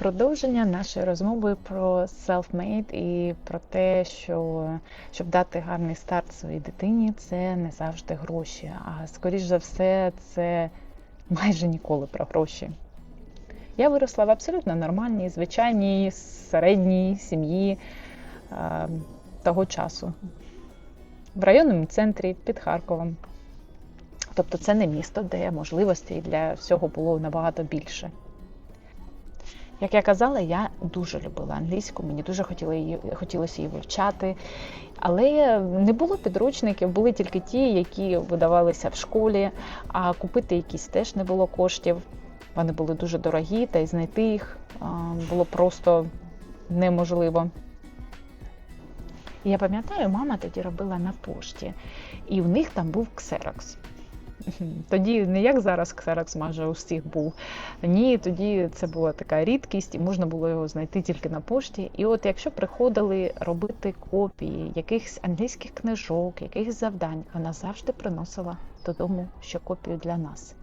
Продовження нашої розмови про self-made і про те, що щоб дати гарний старт своїй дитині, це не завжди гроші. А скоріш за все, це майже ніколи про гроші. Я виросла в абсолютно нормальній, звичайній середній сім'ї е, того часу в районному центрі під Харковом. Тобто це не місто, де можливостей для всього було набагато більше. Як я казала, я дуже любила англійську, мені дуже хотіло її, хотілося її вивчати. Але не було підручників, були тільки ті, які видавалися в школі, а купити якісь теж не було коштів. Вони були дуже дорогі, та й знайти їх було просто неможливо. Я пам'ятаю, мама тоді робила на пошті, і в них там був ксерокс. Тоді не як зараз ксерокс майже у всіх був. Ні, тоді це була така рідкість, і можна було його знайти тільки на пошті. І от якщо приходили робити копії якихось англійських книжок, якихось завдань, вона завжди приносила додому ще копію для нас.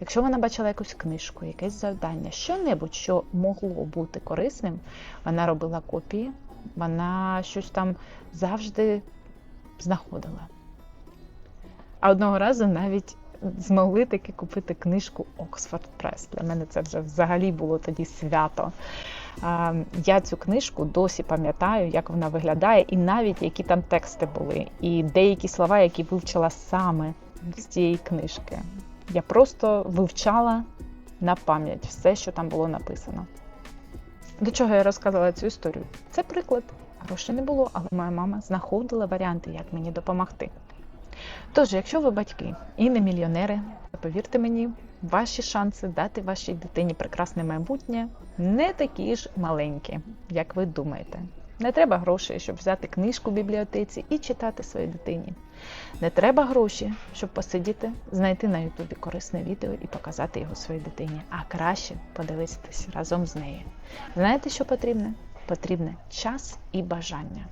Якщо вона бачила якусь книжку, якесь завдання, що-небудь, що могло бути корисним, вона робила копії, вона щось там завжди знаходила. А одного разу навіть змогли таки купити книжку Oxford Press. Для мене це вже взагалі було тоді свято. Я цю книжку досі пам'ятаю, як вона виглядає, і навіть які там тексти були, і деякі слова, які вивчила саме з цієї книжки. Я просто вивчала на пам'ять все, що там було написано. До чого я розказала цю історію? Це приклад. Грошей не було, але моя мама знаходила варіанти, як мені допомогти. Тож, якщо ви батьки і не мільйонери, то повірте мені, ваші шанси дати вашій дитині прекрасне майбутнє не такі ж маленькі, як ви думаєте. Не треба грошей, щоб взяти книжку в бібліотеці і читати своїй дитині. Не треба гроші, щоб посидіти, знайти на Ютубі корисне відео і показати його своїй дитині, а краще подивитись разом з нею. Знаєте, що потрібне? Потрібне час і бажання.